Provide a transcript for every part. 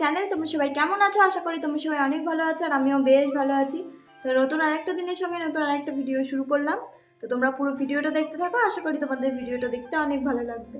Channel তোমরা সবাই কেমন আছো? আশা করি তোমরা সবাই অনেক ভালো আছো আর আমিও বেশ ভালো আছি। তো নতুন আরেকটা দিনের সঙ্গে নতুন আরেকটা ভিডিও শুরু করলাম। তো তোমরা পুরো ভিডিওটা দেখতে থাকো, আশা করি তোমাদের ভিডিওটা দেখতে অনেক ভালো লাগবে।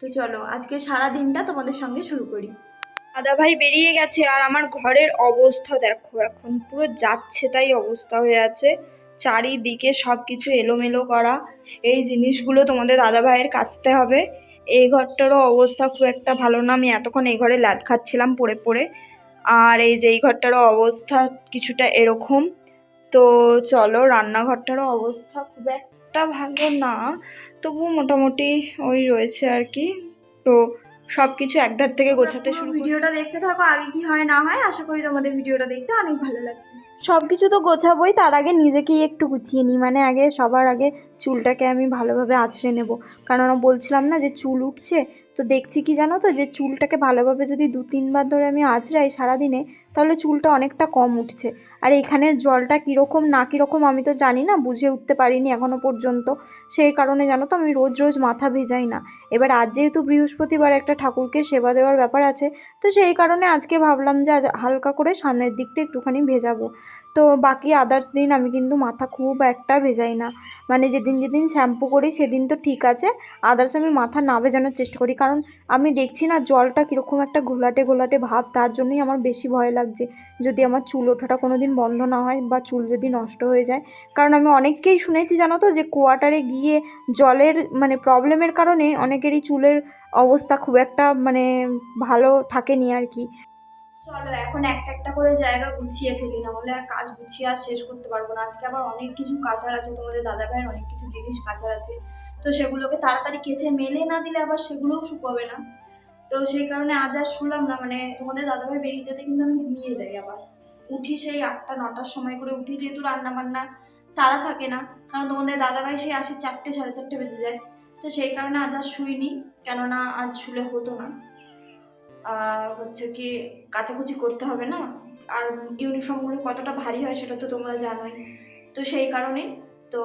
তো চলো, আজকে সারা দিনটা তোমাদের সঙ্গে শুরু করি। দাদা ভাই বেরিয়ে গেছে আর আমার ঘরের অবস্থা দেখো এখন, পুরো যাচ্ছে তাই অবস্থা হয়ে আছে। চারিদিকে সব কিছু এলোমেলো করা। এই জিনিসগুলো তোমাদের দাদা ভাইয়ের কাচতে হবে। এই ঘরটারও অবস্থা খুব একটা ভালো না। আমি এতক্ষণ এই ঘরে ল্যাদ খাচ্ছিলাম পড়ে পড়ে। আর এই যে এই ঘরটারও অবস্থা কিছুটা এরকম। তো চলো রান্নাঘরটারও অবস্থা খুব একটা ভালো না। তবু মোটামুটি ওই রয়েছে আর কি। তো সব কিছু একধার থেকে গোছাতে শুরু ভিডিওটা দেখতে থাকো আগে কি হয় না হয়। আশা করি তোমাদের ভিডিওটা দেখতে অনেক ভালো লাগবে। সব কিছু তো গোছাবই, তার আগে নিজেকেই একটু গুছিয়ে নিই। মানে আগে, সবার আগে চুলটাকে আমি ভালোভাবে আছড়ে নেব। কারণ বলছিলাম না যে চুল উঠছে তো দেখছি কি জানো তো যে চুলটাকে ভালোভাবে যদি দু তিনবার ধরে আমি আঁচড়াই সারাদিনে, তাহলে চুলটা অনেকটা কম উঠছে। আর এখানে জলটা কীরকম না কীরকম আমি তো জানি না, বুঝে উঠতে পারিনি এখনও পর্যন্ত। সেই কারণে জানো তো আমি রোজ রোজ মাথা ভেজাই না। এবার আজ যেহেতু বৃহস্পতিবার একটা ঠাকুরকে সেবা দেওয়ার ব্যাপার আছে, তো সেই কারণে আজকে ভাবলাম যে আজ হালকা করে সামনের দিকটা একটুখানি ভেজাবো। তো বাকি আদার্স দিন আমি কিন্তু মাথা খুব একটা ভেজাই না। মানে যেদিন যেদিন শ্যাম্পু করি, সেদিন তো ঠিক আছে আদার্স আমি মাথা না ভেজানোর চেষ্টা করি। কারণ আমি দেখছি না জলটা কীরকম একটা ঘোলাটে ঘোলাটে ভাব, তার জন্যই আমার বেশি ভয় লাগছে। যদি আমার চুল ওঠাটা কোনো দিন বন্ধ না হয় বা চুল যদি নষ্ট হয়ে যায়। কারণ আমি অনেককেই শুনেছি, জানো তো, যে কোয়ার্টারে গিয়ে জলের মানে প্রবলেমের কারণে অনেকেরই চুলের অবস্থা খুব একটা মানে ভালো থাকেনি আর কি। চলো, এখন একটা একটা করে জায়গা গুছিয়ে ফেলি, না হলে আর কাজ গুছিয়ে আর শেষ করতে পারব না। আজকে আবার অনেক কিছু কাচার আছে, তোমাদের দাদা ভাইয়ের অনেক কিছু জিনিস কাচার আছে। তো সেগুলোকে তাড়াতাড়ি কেচে মেলে না দিলে আবার সেগুলোও শুকোবে না। তো সেই কারণে আজ আর শুলাম না মানে তোমাদের দাদাভাই বেরিয়ে যেতে কিন্তু আমি ঘুমিয়ে যাই আবার। উঠি সেই আটটা, নটার সময় করে উঠি, যেহেতু রান্না বান্না তারা থাকে না, কারণ তোমাদের দাদাভাই সেই আসে চারটে, সাড়ে চারটে বেজে যায়। তো সেই কারণে আজ আর শুইনি, কেননা আজ শুলে হতো না। হচ্ছে কি, কাচাকুচি করতে হবে না। আর ইউনিফর্মগুলো কতটা ভারী হয় সেটা তো তোমরা জানোই। তো সেই কারণে তো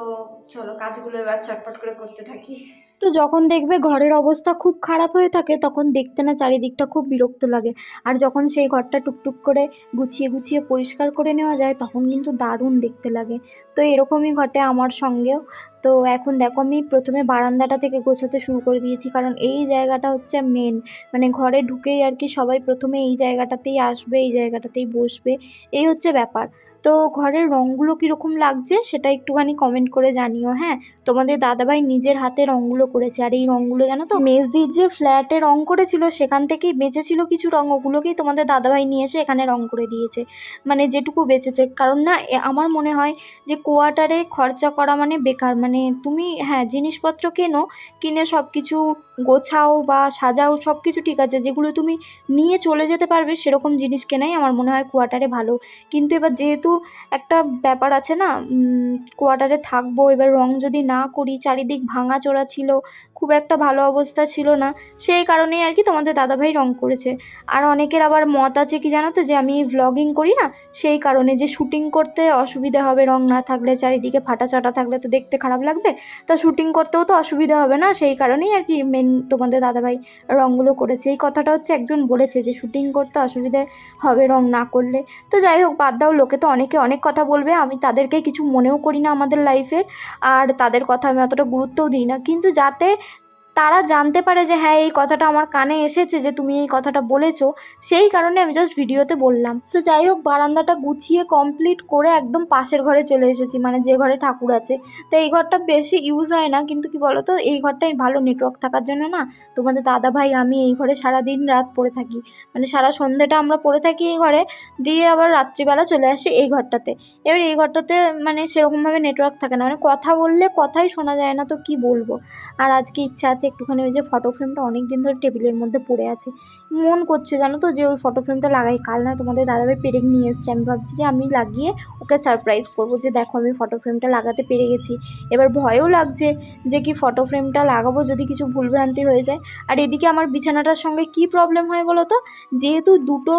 চলো কাজগুলো এবার চটপট করে করতে থাকি। তো যখন দেখবে ঘরের অবস্থা খুব খারাপ হয়ে থাকে, তখন দেখতে না চারিদিকটা খুব বিরক্ত লাগে। আর যখন সেই ঘরটা টুকটুক করে গুছিয়ে গুছিয়ে পরিষ্কার করে নেওয়া যায়, তখন কিন্তু দারুণ দেখতে লাগে। তো এরকমই ঘটে আমার সঙ্গেও। তো এখন দেখো আমি প্রথমে বারান্দাটা থেকে গোছাতে শুরু করে দিয়েছি, কারণ এই জায়গাটা হচ্ছে মেন মানে ঘরে ঢুকেই আর কি সবাই প্রথমে এই জায়গাটাতেই আসবে, এই জায়গাটাতেই বসবে। এই হচ্ছে ব্যাপার। তো ঘরের রঙগুলো কীরকম লাগছে সেটা একটুখানি কমেন্ট করে জানিও হ্যাঁ? তোমাদের দাদাভাই নিজের হাতে রঙগুলো করেছে। আর এই রঙগুলো জানো তো, মেজদির যে ফ্ল্যাটে রঙ করেছিল, সেখান থেকেই বেঁচেছিল কিছু রঙ ওগুলোকেই তোমাদের দাদাভাই নিয়ে এসে এখানে রঙ করে দিয়েছে। মানে যেটুকু বেঁচেছে। কারণ না আমার মনে হয় যে কোয়ার্টারে খরচা করা মানে বেকার। মানে তুমি হ্যাঁ জিনিসপত্র কেনো, কিনে সব কিছু গোছাও বা সাজাও সব কিছু ঠিক আছে। যেগুলো তুমি নিয়ে চলে যেতে পারবে, সেরকম জিনিস কেনাই আমার মনে হয় কোয়ার্টারে ভালো। কিন্তু এবার যেহেতু একটা ব্যাপার আছে না? কোয়ার্টারে থাকব। এবার রং যদি না করি, চারিদিক ভাঙা চোরা ছিল। খুব একটা ভালো অবস্থা ছিল না। সেই কারণেই আর কি তোমাদের দাদাভাই রং করেছে। আর অনেকের আবার মত আছে কি জানো তো, যে আমি ভ্লগিং করি না, সেই কারণে যে শুটিং করতে অসুবিধা হবে, রং না থাকলে, চারিদিকে ফাটা চাটা থাকলে তো দেখতে খারাপ লাগবে, তা শুটিং করতেও তো অসুবিধা হবে না। সেই কারণেই আর কি মেন তোমাদের দাদাভাই রঙগুলো করেছে। এই কথাটা হচ্ছে একজন বলেছে যে শুটিং করতে অসুবিধে হবে, রং না করলে। তো যাই হোক, বাদ দাও, লোকে তো অনেকে অনেক কথা বলবে, আমি তাদেরকে কিছু মনেও করি না আমাদের লাইফের আর তাদের কথা আমি অতটা গুরুত্বও দিই না। কিন্তু যাতে তারা জানতে পারে যে হ্যাঁ এই কথাটা আমার কানে এসেছে যে তুমি এই কথাটা বলেছ। সেই কারণে আমি জাস্ট ভিডিওতে বললাম। তো যাই হোক, বারান্দাটা গুছিয়ে কমপ্লিট করে একদম পাশের ঘরে চলে এসেছি। মানে যে ঘরে ঠাকুর আছে। তো এই ঘরটা বেশি ইউজ হয় না। কিন্তু কি বলো তো এই ঘরটায় ভালো নেটওয়ার্ক থাকার জন্য না, তোমাদের দাদা ভাই আমি এই ঘরে সারা দিন রাত পড়ে থাকি। মানে সারা সন্ধ্যেটা আমরা পড়ে থাকি এই ঘরে। দিয়ে আবার রাত্রিবেলা চলে আসি এই ঘরটাতে। এবার এই ঘরটাতে মানে সেরকমভাবে নেটওয়ার্ক থাকে না। মানে কথা বললে কথাই শোনা যায় না, তো কি বলব? আর আজকে ইচ্ছা আছে একটুখানি ওই যে ফটো ফ্রেমটা অনেক দিন ধরে টেবিলের মধ্যে পড়ে আছে। মন করছে জানো তো যে ওই ফটো ফ্রেমটা লাগাই। কাল না তোমাদের দাদাভাই পেরে নিয়ে এসছে। আমি ভাবছি যে আমি লাগিয়ে ওকে সারপ্রাইজ করব যে দেখো আমি ফটো ফ্রেমটা লাগাতে পেরে গেছি। এবার ভয়ও লাগছে যে কি ফটো ফ্রেমটা লাগাবো যদি কিছু ভুলভ্রান্তি হয়ে যায়। আর এদিকে আমার বিছানাটার সঙ্গে কি প্রবলেম হয় বলো তো? যেহেতু দুটো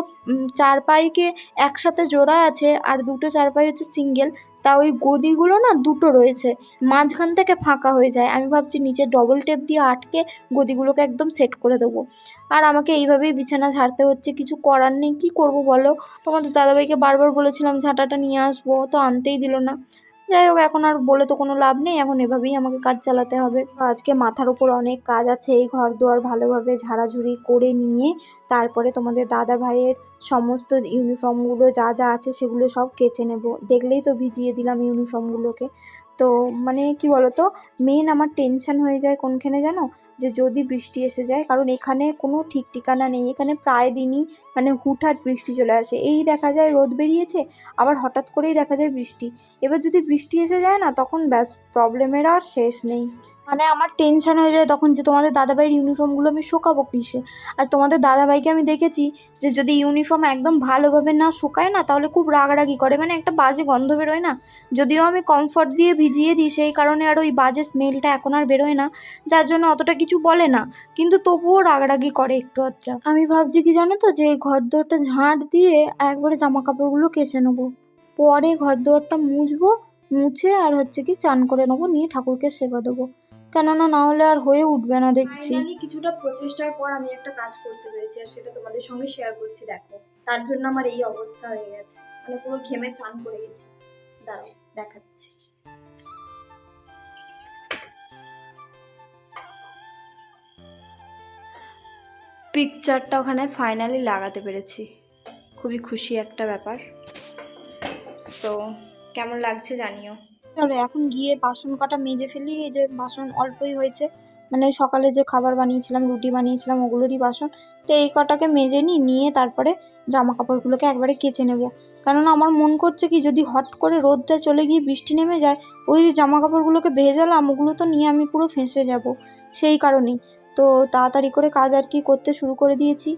চারপাইকে একসাথে জোড়া আছে আর দুটো চারপাই হচ্ছে সিঙ্গেল তা ওই গদিগুলো না দুটো রয়েছে, মাঝখান থেকে ফাঁকা হয়ে যায়। আমি ভাবছি নিচে ডবল টেপ দিয়ে আটকে গদিগুলোকে একদম সেট করে দেবো। আর আমাকে এইভাবেই বিছানা ঝাড়তে হচ্ছে, কিছু করার নেই, কী করব বলো? তোমাদের দাদাভাইকে বারবার বলেছিলাম ঝাঁটাটা নিয়ে আসব, তো আনতেই দিল না। যাই হোক, এখন আর বলে তো কোনো লাভ নেই। এখন এভাবেই আমাকে কাজ চালাতে হবে। আজকে মাথার উপর অনেক কাজ আছে। এই ঘর দুয়ার ভালোভাবে ঝাড়াঝুড়ি করে নিয়ে, তারপরে তোমাদের দাদা ভাইয়ের সমস্ত ইউনিফর্মগুলো যা যা আছে, সেগুলো সব কেচে নেব। দেখলেই তো ভিজিয়ে দিলাম ইউনিফর্মগুলোকে তো মানে কি বলতো মেন আমার টেনশন হয়ে যায় কোনখানে জানো? যে যদি বৃষ্টি এসে যায়, কারণ এখানে কোনো ঠিক ঠিকানা নেই, এখানে প্রায় দিনই মানে হুটহাট বৃষ্টি চলে আসে। এই দেখা যায় রোদ বেরিয়েছে, আবার হঠাৎ করেই দেখা যায় বৃষ্টি। এবার যদি বৃষ্টি এসে যায় না, তখন ব্যাস প্রবলেমের আর শেষ নেই। মানে আমার টেনশন হয়ে যায় তখন যে তোমাদের দাদাভাইয়ের ইউনিফর্মগুলো আমি শোকাবো কিসে? আর তোমাদের দাদাভাইকে আমি দেখেছি যে যদি ইউনিফর্ম একদম ভালোভাবে না শুকায় না, তাহলে খুব রাগারাগি করে। মানে একটা বাজে গন্ধ বেরোয় না? যদিও আমি কমফর্ট দিয়ে ভিজিয়ে দিই, সেই কারণে আর ওই বাজে স্মেলটা এখন আর বেরোয় না। যার জন্য অতটা কিছু বলে না, কিন্তু তবুও রাগারাগি করে একটু আধটা। আমি ভাবছি কি জানো তো, যে এই ঘর দোরটা ঝাঁট দিয়ে একবারে জামা কাপড়গুলো কেচে নেব। পরে ঘর দুয়ারটা মুছবো, মুছে আর হচ্ছে কি চান করে নেব, নিয়ে ঠাকুরকে সেবা দেবো। কেননা না হলে আর হয়ে উঠবে না দেখছি। ফাইনালি কিছুটা প্রচেষ্টার পর আমি একটা কাজ করতে পেরেছি আর সেটা তোমাদের সঙ্গে শেয়ার করছি দেখো। তার জন্য আমার এই অবস্থা হয়ে গেছে। মানে পুরো ঘেমে চান করে গেছি। দাঁড়াও দেখাচ্ছি। পিকচারটা ওখানে ফাইনালি লাগাতে পেরেছি। খুবই খুশি একটা ব্যাপার। সো কেমন লাগছে জানিও। চলো এখন গিয়ে বাসন কটা মেজে ফেলি, এই যে বাসন অল্পই হয়েছে। মানে সকালে যে খাবার বানিয়েছিলাম, রুটি বানিয়েছিলাম, ওগুলোরই বাসন। তো এই কটাকে মেজে নিই, নিয়ে তারপরে জামা কাপড়গুলোকে একবারে কেচে নেব। কেননা আমার মন করছে কি, যদি হট করে রোদটা চলে গিয়ে বৃষ্টি নেমে যায়, ওই জামা কাপড়গুলোকে ভেজালাম, ওগুলো তো নিয়ে আমি পুরো ফেঁসে যাব। সেই কারণেই। তো তাড়াতাড়ি করে কাজ আর কি করতে শুরু করে দিয়েছি।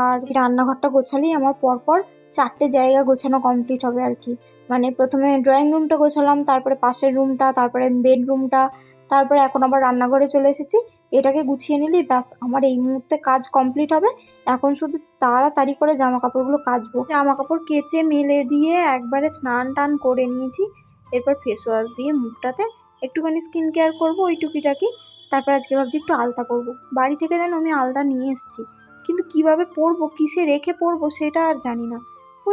আর রান্নাঘরটা গোছালেই আমার পরপর চারটে জায়গা গোছানো কমপ্লিট হবে আর কি। মানে প্রথমে ড্রয়িং রুমটা গোছালাম, তারপরে পাশের রুমটা তারপরে বেডরুমটা তারপরে এখন আবার রান্নাঘরে চলে এসেছি। এটাকে গুছিয়ে নিলেই ব্যাস, আমার এই মুহূর্তে কাজ কমপ্লিট হবে। এখন শুধু তাড়াতাড়ি করে জামা কাপড়গুলো কাচবো। জামা কাপড় কেচে মেলে দিয়ে একবারে স্নান টান করে নিয়েছি। এরপর ফেস ওয়াশ দিয়ে মুখটাতে একটুখানি স্কিন কেয়ার করব ওই টুকিটাকি তারপর আজকে ভাবছি একটু আলতা করব বাড়ি থেকে যেন আমি আলতা নিয়ে এসেছি। কিন্তু কীভাবে পরবো, কিসে রেখে পরবো সেটা আর জানি না।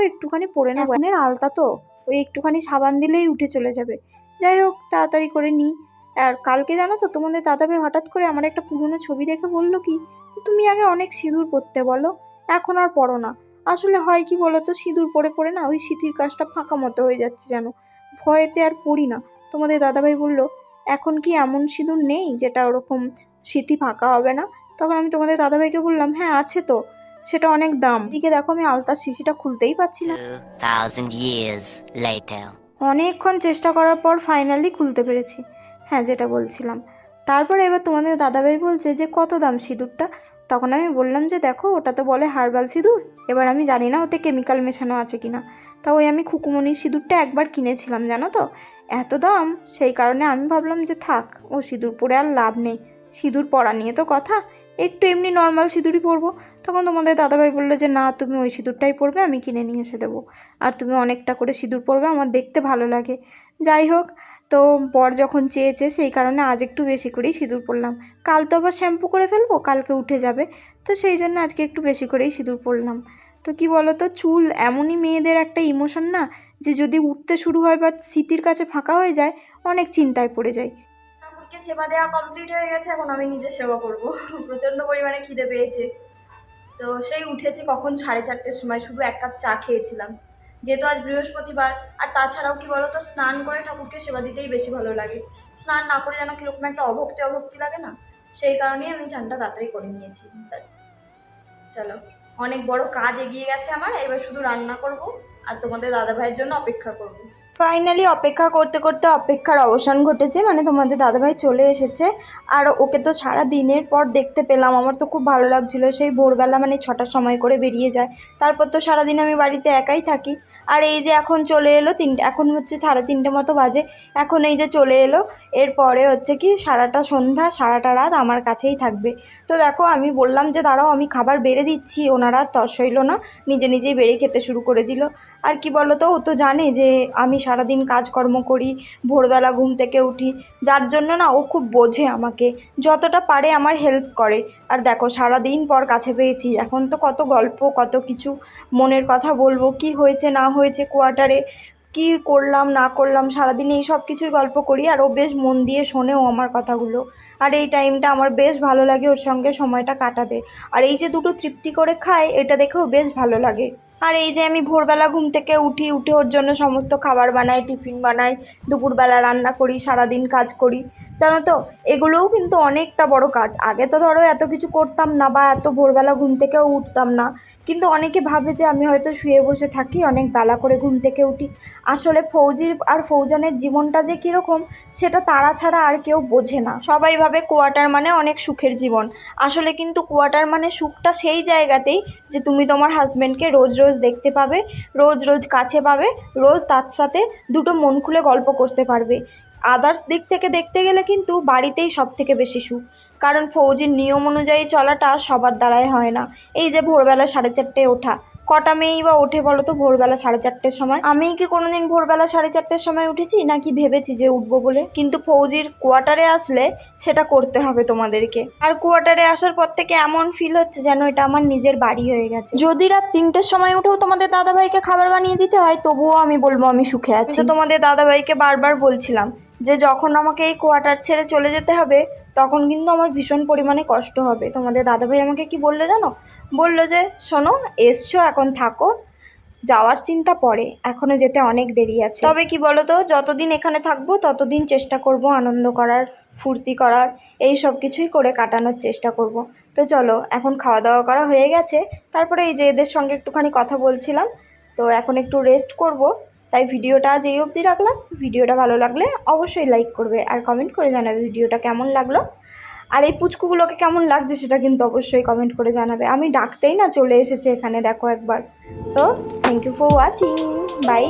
একটুখানি পরে নেব। এর আলতা তো, ওই একটুখানি সাবান দিলেই উঠে চলে যাবে। যাই হোক, তাড়াতাড়ি করে নিই। আর কালকে জানো তো, তোমাদের দাদাভাই হঠাৎ করে আমার একটা পুরনো ছবি দেখে বলল কি, যে তুমি আগে অনেক সিঁদুর পরতে বলো, এখন আর পরো না। আসলে হয় কি বলো তো সিঁদুর পরে পরে না, ওই স্মৃতির কাজটা ফাঁকা মতো হয়ে যাচ্ছে যেন ভয়েতে আর পড়ি না। তোমাদের দাদাভাই বলল, এখন কি এমন সিঁদুর নেই, যেটা ওরকম স্মৃতি ফাঁকা হবে না? তখন আমি তোমাদের দাদাভাইকে বললাম হ্যাঁ আছে তো। সেটা অনেক দাম। দিকে দেখো আমি আলতার শিশিটা খুলতেই পারছি না। 2,000 অনেকক্ষণ চেষ্টা করার পর ফাইনালি খুলতে পেরেছি। হ্যাঁ যেটা বলছিলাম। তারপরে এবার তোমাদের দাদাভাই বলছে যে কত দাম সিঁদুরটা? তখন আমি বললাম যে দেখো ওটা তো বলে হার্বাল সিঁদুর। এবার আমি জানি না ওতে কেমিক্যাল মেশানো আছে কিনা। তা ওই আমি খুকুমনির সিঁদুরটা একবার কিনেছিলাম জানো তো? এত দাম? সেই কারণে আমি ভাবলাম যে থাক ও সিঁদুর পরে আর লাভ নেই। সিঁদুর পরা নিয়ে তো কথা, একটু এমনি নর্মাল সিঁদুরই পরবো। তখন তোমাদের দাদাভাই বলল যে, না, তুমি ওই সিঁদুরটাই পরবে, আমি কিনে নিয়ে এসে দেবো। আর তুমি অনেকটা করে সিঁদুর পরবে, আমার দেখতে ভালো লাগে। যাই হোক, তো বর যখন চেয়েছে, সেই কারণে আজ একটু বেশি করেই সিঁদুর পরলাম। কাল তো আবার শ্যাম্পু করে ফেলব, কালকে উঠে যাবে। তো সেই জন্য আজকে একটু বেশি করেই সিঁদুর পরলাম। তো কি বলো তো চুল এমনই মেয়েদের একটা ইমোশন না, যে যদি উঠতে শুরু হয় বা স্মৃতির কাছে ফাঁকা হয়ে যায়, অনেক চিন্তায় পড়ে যায়। ঠাকুরকে সেবা দেওয়া কমপ্লিট হয়ে গেছে, এখন আমি নিজের সেবা করব। প্রচণ্ড পরিমাণে খিদে পেয়েছে। তো সেই উঠেছি কখন? সাড়ে চারটের সময়, শুধু এক কাপ চা খেয়েছিলাম। যেহেতু আজ বৃহস্পতিবার, আর তাছাড়াও কি বলো তো স্নান করে ঠাকুরকে সেবা দিতেই বেশি ভালো লাগে। স্নান না করে যেন কীরকম একটা অভক্তি অভক্তি লাগে না? সেই কারণেই আমি চানটা তাড়াতাড়ি করে নিয়েছি। ব্যাস। চলো, অনেক বড় কাজ এগিয়ে গেছে আমার, এবার শুধু রান্না করব, আর তোমাদের দাদা ভাইয়ের জন্য অপেক্ষা করব। ফাইনালি অপেক্ষা করতে করতে অপেক্ষার অবসান ঘটেছে। মানে তোমাদের দাদাভাই চলে এসেছে। আর ওকে তো সারা দিনের পর দেখতে পেলাম। আমার তো খুব ভালো লাগছিল। সেই ভোরবেলা মানে ছটার সময় করে বেরিয়ে যায়। তারপর তো সারাদিন আমি বাড়িতে একাই থাকি। আর এই যে এখন চলে এলো তিনটে এখন হচ্ছে সাড়ে তিনটে মতো বাজে। এখন এই যে চলে এলো, এরপরে হচ্ছে কি সারাটা সন্ধ্যা, সারাটা রাত আমার কাছেই থাকবে। তো দেখো, আমি বললাম যে, দাঁড়াও, আমি খাবার বেড়ে দিচ্ছি। ওনারা আর তস হইল না। নিজে নিজেই বেড়ে খেতে শুরু করে দিল। আর কি বলো তো ও তো জানে যে আমি সারাদিন কাজকর্ম করি, ভোরবেলা ঘুম থেকে উঠি, যার জন্য না ও খুব বোঝে আমাকে, যতটা পারে আমার হেল্প করে। আর দেখো, সারাদিন পর কাছে পেয়েছি, এখন তো কত গল্প, কত কিছু, মনের কথা বলব, কি হয়েছে, না হয়েছে কোয়ার্টারে কি করলাম, না করলাম, সারাদিন এই সব কিছুই গল্প করি, আর ও বেশ মন দিয়ে শোনেও আমার কথাগুলো। আর এই টাইমটা আমার বেশ ভালো লাগে, ওর সঙ্গে সময়টা কাটাতে। আর এই যে দুটো তৃপ্তি করে খায়, এটা দেখেও বেশ ভালো লাগে। আর এই যে আমি ভোরবেলা ঘুম থেকে উঠি, উঠে ওর জন্য সমস্ত খাবার বানাই, টিফিন বানাই, দুপুরবেলা রান্না করি, সারাদিন কাজ করি। জানো তো, এগুলোও কিন্তু অনেকটা বড় কাজ। আগে তো ধরো এত কিছু করতাম না বা এত ভোরবেলা ঘুম থেকেও উঠতাম না। কিন্তু অনেকে ভাবে যে আমি হয়তো শুয়ে বসে থাকি, অনেক বেলা করে ঘুম থেকে উঠি। আসলে ফৌজির আর ফৌজানের জীবনটা যে কীরকম, সেটা তারা ছাড়া আর কেউ বোঝে না। সবাই ভাবে কোয়ার্টার মানে অনেক সুখের জীবন। আসলে কিন্তু কোয়ার্টার মানে সুখটা সেই জায়গাতেই যে তুমি তোমার হাজব্যান্ডকে রোজ রোজ দেখতে পাবে, রোজ রোজ কাছে পাবে, রোজ তার সাথে দুটো মন খুলে গল্প করতে পারবে। আদার্স দিক থেকে দেখতে গেলে কিন্তু বাড়িতেই সব থেকে বেশি সুখ। কারণ ফৌজির নিয়ম অনুযায়ী চলাটা সবার দ্বারাই হয় না। এই যে ভোরবেলা সাড়ে চারটে ওঠা। কটা মেয়েই বা ওঠে বলো তো ভোরবেলা সাড়ে চারটের সময়? আমিই কি কোনোদিন ভোরবেলা সাড়ে চারটের সময় উঠেছি নাকি ভেবেছি যে উঠবো বলে? কিন্তু ফৌজির কোয়ার্টারে আসলে সেটা করতে হবে তোমাদেরকে। আর কোয়ার্টারে আসার পর থেকে এমন ফিল হচ্ছে যেন এটা আমার নিজের বাড়ি হয়ে গেছে। যদি রাত তিনটের সময় উঠেও তোমাদের দাদাভাইকে খাবার বানিয়ে দিতে হয়, তবুও আমি বলব আমি সুখে আছি। তোমাদের দাদাভাইকে বারবার বলছিলাম যে যখন আমাকে এই কোয়ার্টার ছেড়ে চলে যেতে হবে, তখন কিন্তু আমার ভীষণ পরিমাণে কষ্ট হবে। তোমাদের দাদাভাই আমাকে কি বলল জানো? বলল যে, শোনো, এসছো, এখন থাকো। যাওয়ার চিন্তা পরে এখনও যেতে অনেক দেরি আছে। তবে কি বলো তো যতদিন এখানে থাকব, ততদিন চেষ্টা করব আনন্দ করার, ফুর্তি করার, এই সব কিছুই করে কাটানোর চেষ্টা করব। তো চলো, এখন খাওয়া দাওয়া করা হয়ে গেছে। তারপরে এই যে এদের সঙ্গে একটুখানি কথা বলছিলাম, তো এখন একটু রেস্ট করব। তাই ভিডিওটা যেই অবধি রাখলাম, ভিডিওটা ভালো লাগলে অবশ্যই লাইক করবে আর কমেন্ট করে জানাবে ভিডিওটা কেমন লাগল। আর এই পুচকুগুলোকে কেমন লাগছে সেটা কিন্তু অবশ্যই কমেন্ট করে জানাবে। আমি ডাকতেই না চলে এসেছে এখানে, দেখো একবার। তো thank you for watching bye